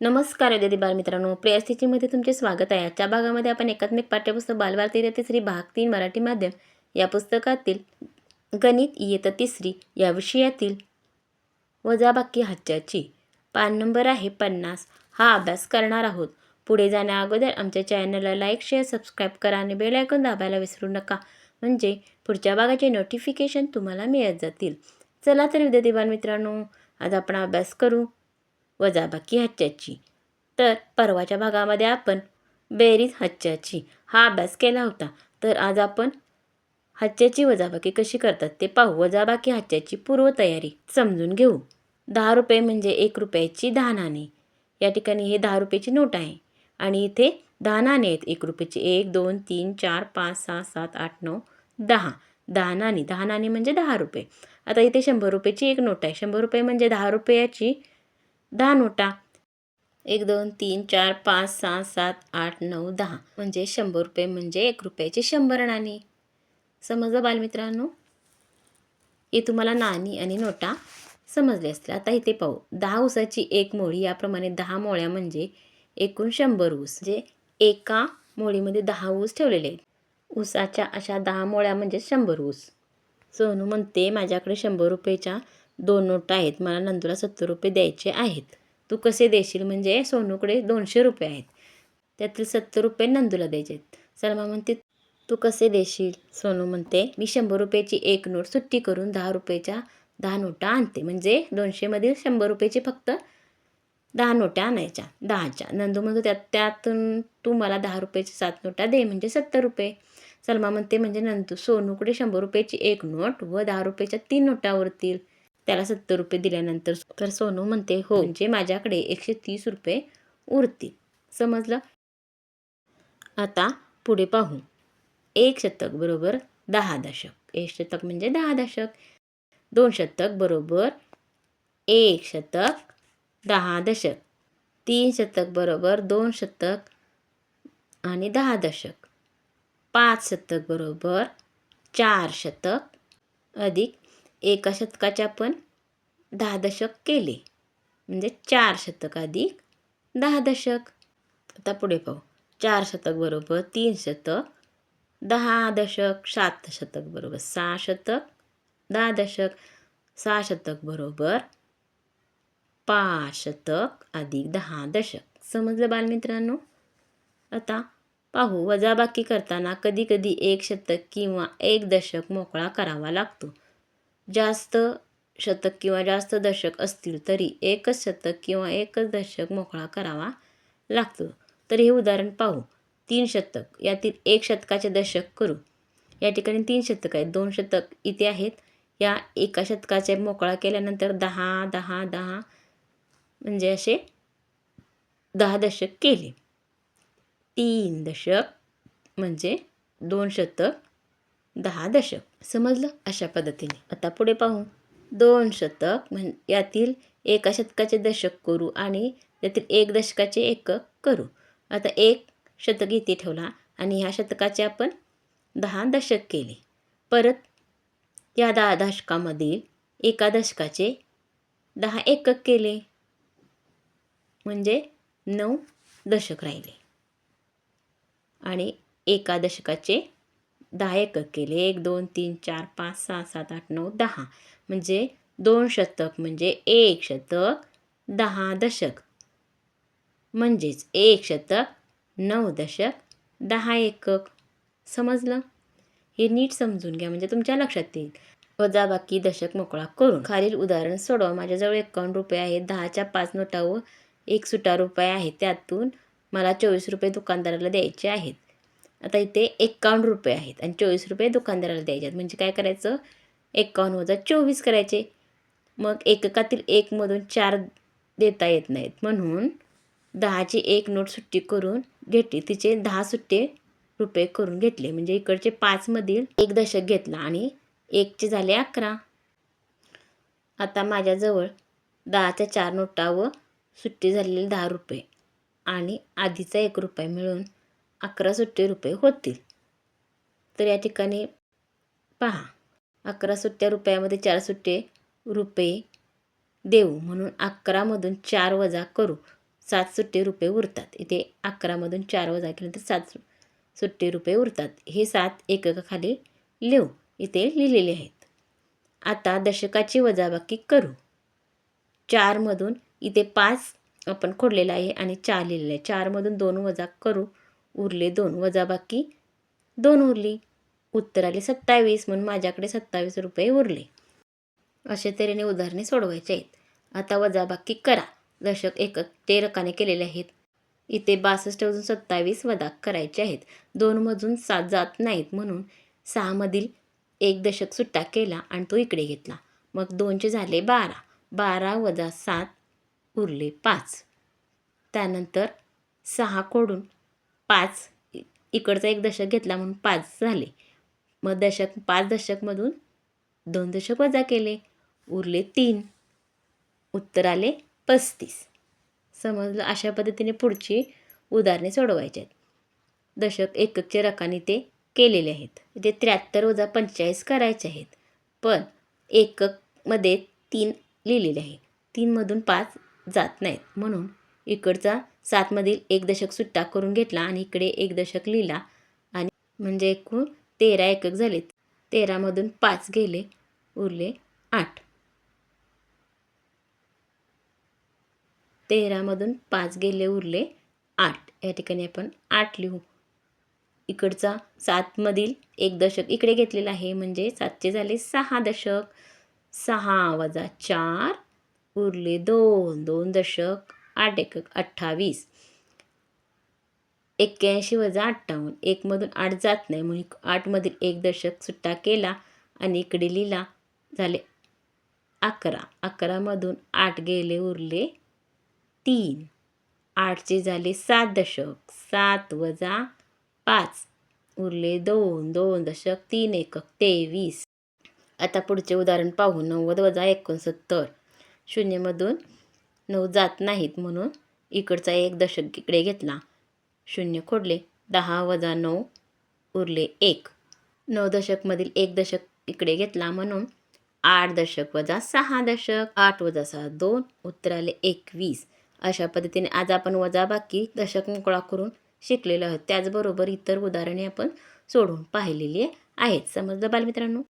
नमस्कार विद्यार्थी बालमित्रांनो. प्रियास्थितीमध्ये तुमचे स्वागत आहे. आजच्या भागामध्ये आपण एकात्मिक पाठ्यपुस्तक बालभारती इयत्ता तिसरी भाग तीन मराठी माध्यम या पुस्तकातील गणित इयत्ता तिसरी या विषयातील वजाबाकी हाच्याची पान नंबर आहे पन्नास. हा अभ्यास करणार आहोत. पुढे जाण्या अगोदर आमच्या चॅनलला लाईक शेअर सबस्क्राईब करा आणि बेल आयकॉन दाबायला विसरू नका. म्हणजे पुढच्या भागाचे नोटिफिकेशन तुम्हाला मिळत जातील. चला तर विद्यार्थी बालमित्रांनो आज आपण अभ्यास करू. वजाबाकी हच्च्याची तर परवाच्या भागामध्ये आपण बेरीज हच्च्याची हा अभ्यास केला होता. तर आज आपण हच्च्याची वजाबाकी कशी करतात ते पाहू. वजाबाकी हच्च्याची पूर्वतयारी समजून घेऊ. दहा रुपये म्हणजे एक रुपयाची दहा नाणी या ठिकाणी हे दहा रुपयाची नोट आहे. आणि इथे दहा नाणे आहेत. एक रुपयाची एक दोन तीन चार पाच सहा सात आठ नऊ दहा. दहा नाणी दहा नाणी म्हणजे दहा रुपये. आता इथे शंभर रुपयाची एक नोट आहे. शंभर रुपये म्हणजे दहा रुपयाची दहा नोटा. एक दोन तीन चार पाच सहा सात आठ नऊ दहा. म्हणजे शंभर रुपये म्हणजे एक रुपयाची शंभर नाणी समजलं बालमित्रांनो? हे तुम्हाला नाणी आणि नोटा समजले असतील. आता इथे पाहू. दहा ऊसाची एक मोळी याप्रमाणे दहा मोळ्या म्हणजे एकूण शंभर ऊस. म्हणजे एका मोळीमध्ये दहा ऊस ठेवलेले आहेत. ऊसाच्या अशा दहा मोळ्या म्हणजे शंभर ऊस. सोनू म्हणते माझ्याकडे शंभर रुपयेच्या दोन नोट आहेत मला नंदूला सत्तर रुपये द्यायचे आहेत. तू कसे देशील? म्हणजे सोनूकडे दोनशे रुपये आहेत. त्यातील सत्तर रुपये नंदूला द्यायचे आहेत. सलमा म्हणते तू कसे देशील? सोनू म्हणते मी शंभर रुपयाची एक नोट सुट्टी करून दहा रुपयाच्या दहा नोटा आणते. म्हणजे दोनशेमधील शंभर रुपयाची फक्त दहा नोटा आणायच्या दहाच्या. नंदू म्हणतो त्यात त्यातून तू मला दहा रुपयाची सात नोटा दे म्हणजे सत्तर रुपये. सलमा म्हणते म्हणजे नंदू सोनूकडे शंभर रुपयाची एक नोट व दहा रुपयाच्या तीन नोटा उरतील त्याला सत्तर रुपये दिल्यानंतर तर सोनू म्हणते हो म्हणजे माझ्याकडे एकशे तीस रुपये उरतील. समजलं? आता पुढे पाहू. एक शतक बरोबर दहा दशक. एक शतक म्हणजे दहा दशक. दोन शतक बरोबर एक शतक दहा दशक. तीन शतक बरोबर दोन शतक आणि दहा दशक. पाच शतक बरोबर चार शतक अधिक एका शतकाच्या पण दहा दशक केले. म्हणजे चार शतक अधिक दहा दशक. आता पुढे पाहू. चार शतक बरोबर तीन शतक. दहा दशक सात शतक बरोबर सहा शतक. दहा दशक सहा शतक बरोबर पाच शतक अधिक दहा दशक. समजलं बालमित्रांनो? आता पाहू. वजाबाकी करताना कधी कधी एक शतक किंवा एक दशक मोकळा करावा लागतो. जास्त शतक किंवा जास्त दशक असतील तरी एकच शतक किंवा एकच दशक मोकळा करावा लागतो. तर हे उदाहरण पाहू. तीन शतक. यातील एक शतकाचे दशक करू. या ठिकाणी तीन शतक आहेत. दोन शतक इथे आहेत. या एका शतकाचे मोकळा केल्यानंतर दहा दहा दहा म्हणजे असे दहा दशक केले. तीन दशक म्हणजे दोन शतक दहा दशक. समजलं? अशा पद्धतीने. आता पुढे पाहू. दोन शतक म्हण यातील एका शतकाचे दशक करू आणि त्यातील एक दशकाचे एकक करू. आता एक शतक इथे ठेवला आणि ह्या शतकाचे आपण दहा दशक केले. परत या दहा दशकामधील एका दशकाचे दहा एकक केले. म्हणजे नऊ दशक राहिले. आणि एका दशकाचे दहा एकक केले. एक दोन तीन चार पाच सहा सात आठ नऊ दहा. म्हणजे दोन शतक म्हणजे एक शतक दहा दशक. म्हणजेच एक शतक नऊ दशक दहा एकक. समजलं? हे नीट समजून घ्या. म्हणजे तुमच्या लक्षात येईल. वजाबाकी दशक मोकळा करून. खालील उदाहरण सोडवा. माझ्याजवळ एकावन्न रुपये आहेत. दहाच्या पाच नोटा व एक सुटा रुपये आहे. त्यातून मला चोवीस रुपये दुकानदाराला द्यायचे आहेत. आता इथे एक्कावन्न रुपये आहेत आणि चोवीस रुपये दुकानदाराला द्यायचे आहेत. म्हणजे काय करायचं? एक्कावन्न वजा चोवीस करायचे. मग एककातील एकमधून चार देता येत नाहीत. म्हणून दहाची एक नोट सुट्टी करून घेतली. तिचे दहा सुट्टे रुपये करून घेतले. म्हणजे इकडचे पाचमधील एक दशक घेतला आणि एकचे झाले अकरा. आता माझ्याजवळ दहाच्या चार नोटा व सुट्टी झालेले दहा रुपये आणि आधीचा एक रुपये मिळून अकरा सुट्टे रुपये होतील. तर या ठिकाणी पहा अकरा सुट्ट्या रुपयामध्ये चार सुट्टे रुपये देऊ म्हणून अकरामधून चार वजा करू. सात सुट्टे रुपये उरतात. इथे अकरामधून चार वजा केलं तर सात सु- सुट्टे रुपये उरतात. हे सात एककाखाली लिहू. इथे लिहिलेले आहेत. आता दशकाची वजाबाकी करू. चारमधून इथे पाच आपण खोडलेला आहे आणि चार लिहिलेलं आहे. चारमधून दोन वजा करू. उरले दोन वजाबाकी. दोन उरली. उत्तर आले सत्तावीस म्हणून माझ्याकडे सत्तावीस रुपये उरले. अशा तऱ्हेने उदाहरणे सोडवायचे आहेत. आता वजाबाकी करा. दशक एकक ते रकाने केलेले आहेत. इथे बासष्ट अजून सत्तावीस वजा करायचे आहेत. दोनमधून सात जात नाहीत म्हणून सहामधील एक दशक सुट्टा केला आणि तो इकडे घेतला. मग दोनचे झाले बारा. बारा वजा सात उरले पाच. त्यानंतर सहा कोडून पाच इकडचा एक दशक घेतला म्हणून पाच झाले. मग दशक पाच दशकमधून दोन दशक वजा केले. उरले तीन. उत्तर आले पस्तीस. समजलं? अशा पद्धतीने पुढची उदाहरणे सोडवायची आहेत. दशक एककचे रकाने ते केलेले आहेत. ते त्र्याहत्तर वजा पंचेचाळीस करायचे आहेत. पण एककमध्ये तीन लिहिलेले आहे. तीनमधून पाच जात नाहीत. म्हणून इकडचा सातमधील एक दशक सुट्टा करून घेतला आणि इकडे एक दशक लिहिला. आणि म्हणजे एकूण तेरा एकक झालेत. तेरामधून पाच गेले उरले आठ. तेरामधून पाच गेले उरले आठ. या ठिकाणी आपण आठ लिहू. इकडचा सातमधील एक दशक इकडे घेतलेला आहे. म्हणजे सातचे झाले सहा दशक. सहा वजा चार उरले दोन. दोन दशक. आठ एकक अठ्ठावीस. एक्क्याऐंशी वजा अठ्ठावन्न. एकमधून आठ जात नाही. म्हणून आठमधील एक दशक सुट्टा केला आणि इकडे लिहिला. झाले अकरा. अकरामधून आठ गेले उरले तीन. आठचे झाले सात दशक. सात वजा पाच. उरले दोन. दोन दशक तीन एकक तेवीस. आता पुढचे उदाहरण पाहू. नव्वद वजा एकोणसत्तर. शून्यमधून नऊ जात नाहीत म्हणून इकडचा एक दशक इकडे घेतला. शून्य खोडले दहा वजा नऊ उरले एक. नऊ दशकमधील एक दशक इकडे घेतला म्हणून आठ दशक वजा सहा दशक आठ वजा सहा दोन उत्तर आले एकवीस. अशा पद्धतीने आज आपण वजाबाकी दशक मोकळा करून शिकलेलो आहोत. त्याचबरोबर इतर उदाहरणे आपण सोडून पाहिलेली आहेत. समजलं बालमित्रांनो?